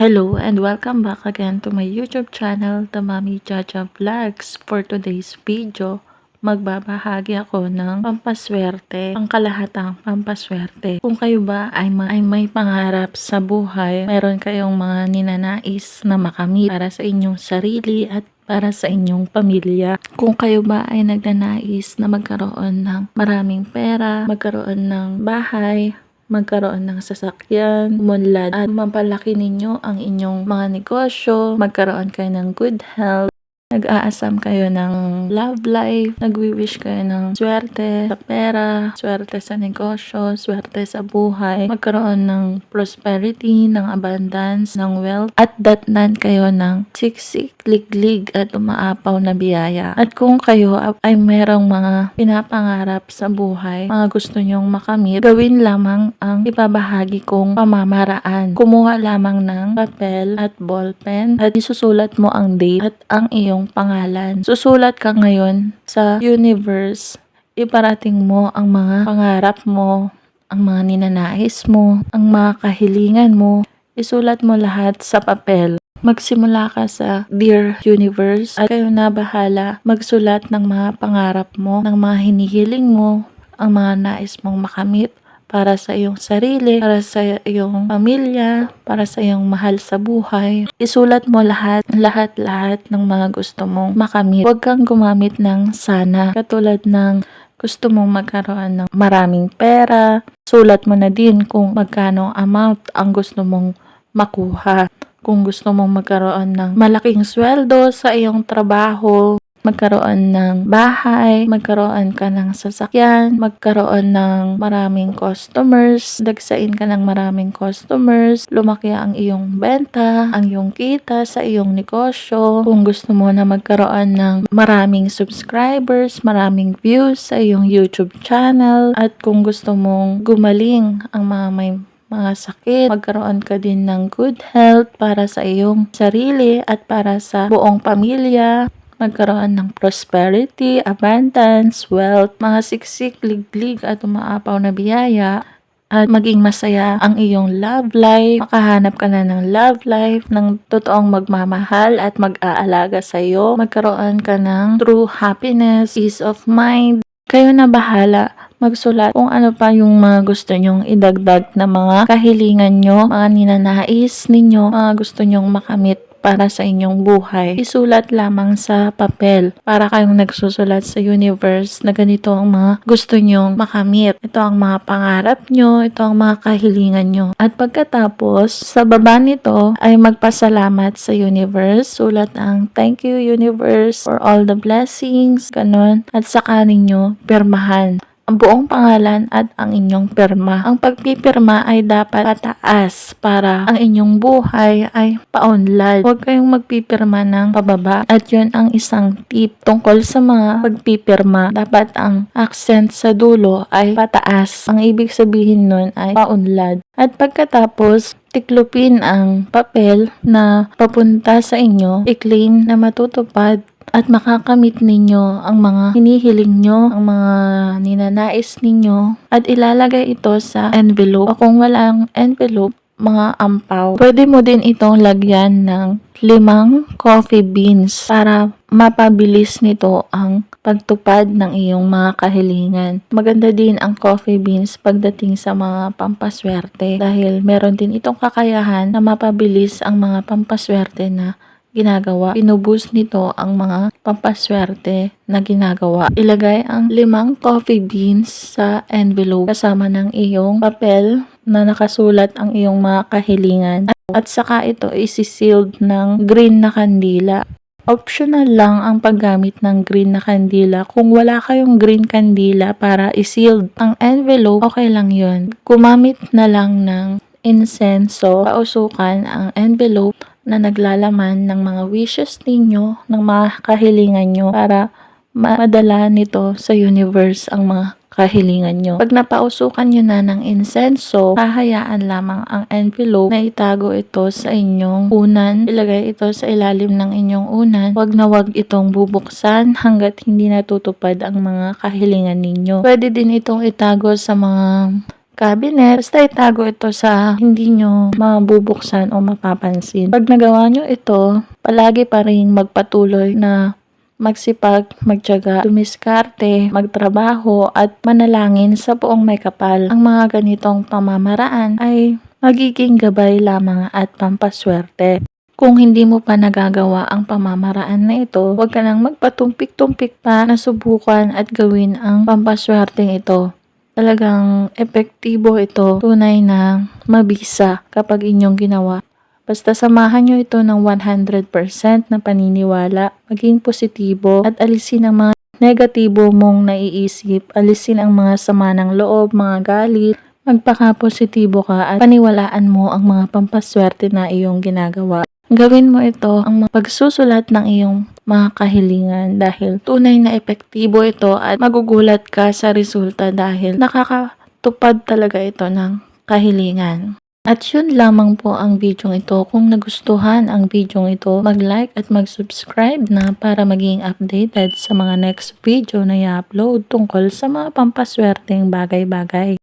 Hello and welcome back again to my YouTube channel, The Mami Jaja Vlogs. For today's video, magbabahagi ako ng pampaswerte, ang kalahatang pampaswerte. Kung kayo ba ay, ma- ay may pangarap sa buhay, meron kayong mga ninanais na makamit para sa inyong sarili at para sa inyong pamilya. Kung kayo ba ay nagnanais na magkaroon ng maraming pera, magkaroon ng bahay, magkaroon ng sasakyan, umunlad. At mapalaki ninyo ang inyong mga negosyo, magkaroon kayo ng good health, nag-aasam kayo ng love life, nagwi-wish kayo ng swerte sa pera, swerte sa negosyo, swerte sa buhay, magkaroon ng prosperity, ng abundance, ng wealth, at datnan kayo ng siksik, liglig at umaapaw na biyaya. At kung kayo ay merong mga pinapangarap sa buhay, mga gusto nyong makamit, gawin lamang ang ibabahagi kong pamamaraan. Kumuha lamang ng papel at ballpen at isusulat mo ang date at ang iyong pangalan. Susulat ka ngayon sa universe. Iparating mo ang mga pangarap mo, ang mga ninanais mo, ang mga kahilingan mo. Isulat mo lahat sa papel. Magsimula ka sa Dear Universe at kayo na bahala magsulat ng mga pangarap mo, ng mga hinihiling mo, ang mga nais mong makamit para sa iyong sarili, para sa iyong pamilya, para sa iyong mahal sa buhay. Isulat mo lahat, lahat-lahat ng mga gusto mong makamit. Huwag kang gumamit ng sana, katulad ng gusto mong magkaroon ng maraming pera. Sulat mo na din kung magkano amount ang gusto mong makuha. Kung gusto mong magkaroon ng malaking sweldo sa iyong trabaho, magkaroon ng bahay, magkaroon ka ng sasakyan, magkaroon ng maraming customers, dagsain ka ng maraming customers, lumaki ang iyong benta, ang iyong kita sa iyong negosyo. Kung gusto mo na magkaroon ng maraming subscribers, maraming views sa iyong YouTube channel, at kung gusto mong gumaling ang mga may mga sakit, magkaroon ka din ng good health para sa iyong sarili at para sa buong pamilya, magkaroon ng prosperity, abundance, wealth, mga siksik, liglig at umaapaw na biyaya, at maging masaya ang iyong love life, makahanap ka na ng love life, ng totoong magmamahal at mag-aalaga sa iyo, magkaroon ka ng true happiness, peace of mind, kayo na bahala. Magsulat kung ano pa yung mga gusto nyong idagdag na mga kahilingan nyo, mga ninanais ninyo, mga gusto nyong makamit para sa inyong buhay. Isulat lamang sa papel para kayong nagsusulat sa universe na ganito ang mga gusto nyong makamit. Ito ang mga pangarap nyo, ito ang mga kahilingan nyo. At pagkatapos, sa baba nito ay magpasalamat sa universe. Sulat ang thank you universe for all the blessings, ganon. At saka ninyo pirmahan ang buong pangalan at ang inyong pirma. Ang pagpipirma ay dapat pataas para ang inyong buhay ay paunlad. Huwag kayong magpipirma ng pababa. At yun ang isang tip tungkol sa mga pagpipirma. Dapat ang accent sa dulo ay pataas. Ang ibig sabihin nun ay paunlad. At pagkatapos, tiklupin ang papel na papunta sa inyo, i-claim na matutupad at makakamit ninyo ang mga hinihiling nyo, ang mga ninanais ninyo at ilalagay ito sa envelope o kung walang envelope, mga ampaw. Pwede mo din itong lagyan ng limang coffee beans para mapabilis nito ang pagtupad ng iyong mga kahilingan. Maganda din ang coffee beans pagdating sa mga pampaswerte dahil meron din itong kakayahan na mapabilis ang mga pampaswerte na ginagawa. Pinuboost nito ang mga pampaswerte na ginagawa. Ilagay ang limang coffee beans sa envelope kasama ng iyong papel na nakasulat ang iyong mga kahilingan. At saka ito isi-sealed ng green na kandila. Optional lang ang paggamit ng green na kandila. Kung wala kayong green kandila para i-sealed ang envelope, okay lang yun. Gumamit na lang ng insenso, pausukan ang envelope na naglalaman ng mga wishes ninyo, ng mga kahilingan nyo para madala nito sa universe ang mga kahilingan nyo. Pag napausukan nyo na ng insenso, hahayaan lamang ang envelope na itago ito sa inyong unan. Ilagay ito sa ilalim ng inyong unan. Huwag na huwag itong bubuksan hanggat hindi natutupad ang mga kahilingan ninyo. Pwede din itong itago sa mga cabinet. Basta itago ito sa hindi nyo mabubuksan o mapapansin. Pag nagawa nyo ito, palagi pa rin magpatuloy na magsipag, magtyaga, dumiskarte, magtrabaho at manalangin sa buong may kapal. Ang mga ganitong pamamaraan ay magiging gabay lamang at pampaswerte. Kung hindi mo pa nagagawa ang pamamaraan na ito, huwag ka nang magpatumpik-tumpik pa na subukan at gawin ang pampaswerteng ito. Talagang epektibo ito, tunay na mabisa kapag inyong ginawa. Basta samahan nyo ito ng 100% na paniniwala, maging positibo at alisin ang mga negatibo mong naiisip, alisin ang mga sama ng loob, mga galit, magpaka-positibo ka at paniwalaan mo ang mga pampaswerte na iyong ginagawa. Gawin mo ito ang pagsusulat ng iyong mga kahilingan dahil tunay na epektibo ito at magugulat ka sa resulta dahil nakakatupad talaga ito ng kahilingan. At yun lamang po ang video ito. Kung nagustuhan ang video ito, mag-like at mag-subscribe na para maging updated sa mga next video na i-upload tungkol sa mga pampaswerteng bagay-bagay.